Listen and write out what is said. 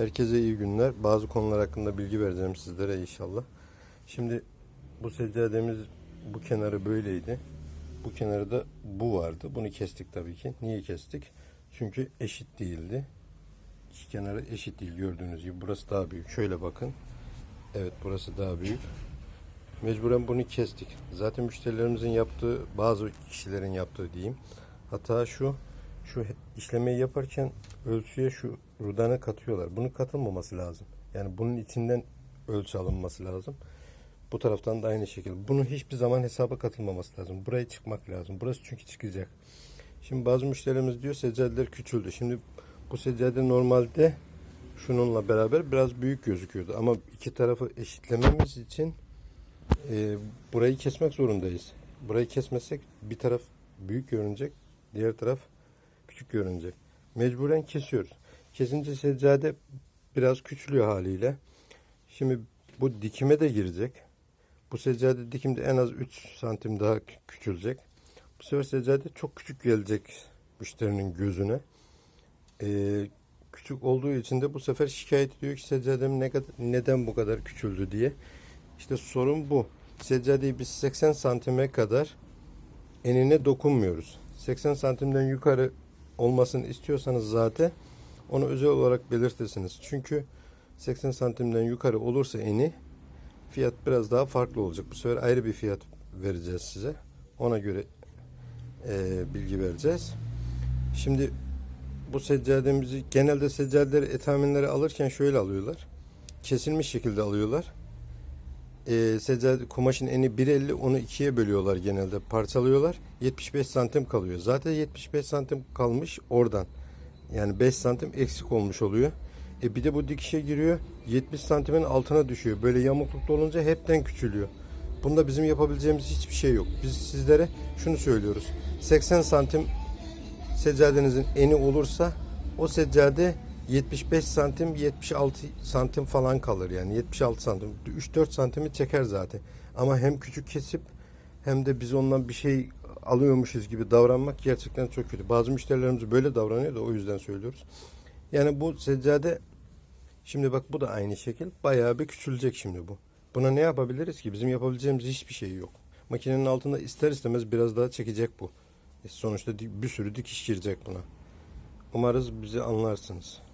Herkese iyi günler. Bazı konular hakkında bilgi vereceğim sizlere inşallah. Şimdi bu seccademiz bu kenarı böyleydi. Bu kenarı da bu vardı. Bunu kestik tabii ki. Niye kestik? Çünkü eşit değildi. İki kenarı eşit değil gördüğünüz gibi. Burası daha büyük. Şöyle bakın. Evet burası daha büyük. Mecburen bunu kestik. Zaten müşterilerimizin yaptığı, bazı kişilerin yaptığı diyeyim. Hata şu, şu işlemeyi yaparken ölçüye şu rudana katıyorlar. Bunun katılmaması lazım. Yani bunun içinden ölçü alınması lazım. Bu taraftan da aynı şekilde. Bunun hiçbir zaman hesaba katılmaması lazım. Buraya çıkmak lazım. Burası çünkü çıkacak. Şimdi bazı müşterilerimiz diyor seccadeler küçüldü. Şimdi bu seccade normalde şununla beraber biraz büyük gözüküyordu. Ama iki tarafı eşitlememiz için e, burayı kesmek zorundayız. Burayı kesmezsek bir taraf büyük görünecek, diğer taraf küçük görünecek. Mecburen kesiyoruz. Kesince seccade biraz küçülüyor haliyle. Şimdi bu dikime de girecek. Bu seccade dikimde en az 3 santim daha kü- küçülecek. Bu sefer seccade çok küçük gelecek müşterinin gözüne. Ee, küçük olduğu için de bu sefer şikayet ediyor ki seccadem ne kadar, neden bu kadar küçüldü diye. İşte sorun bu. Seccadeyi biz 80 santime kadar enine dokunmuyoruz. 80 santimden yukarı olmasını istiyorsanız zaten onu özel olarak belirtirsiniz. Çünkü 80 santimden yukarı olursa eni fiyat biraz daha farklı olacak. Bu sefer ayrı bir fiyat vereceğiz size. Ona göre eee, bilgi vereceğiz. Şimdi bu seccademizi genelde seccadeleri etaminleri alırken şöyle alıyorlar. Kesilmiş şekilde alıyorlar. Ee, seccade kumaşın eni 1.50 onu ikiye bölüyorlar genelde. Parçalıyorlar. 75 santim kalıyor. Zaten 75 santim kalmış oradan. Yani 5 santim eksik olmuş oluyor. E bir de bu dikişe giriyor. 70 santimin altına düşüyor. Böyle yamuklukta olunca hepten küçülüyor. Bunda bizim yapabileceğimiz hiçbir şey yok. Biz sizlere şunu söylüyoruz. 80 santim seccadenizin eni olursa o seccade 75 santim 76 santim falan kalır yani 76 santim 3-4 santimi çeker zaten ama hem küçük kesip hem de biz ondan bir şey alıyormuşuz gibi davranmak gerçekten çok kötü. Bazı müşterilerimiz böyle davranıyor da o yüzden söylüyoruz. Yani bu seccade şimdi bak bu da aynı şekil bayağı bir küçülecek şimdi bu. Buna ne yapabiliriz ki? Bizim yapabileceğimiz hiçbir şey yok. Makinenin altında ister istemez biraz daha çekecek bu. E, Sonuçta bir sürü dikiş girecek buna. Umarız bizi anlarsınız.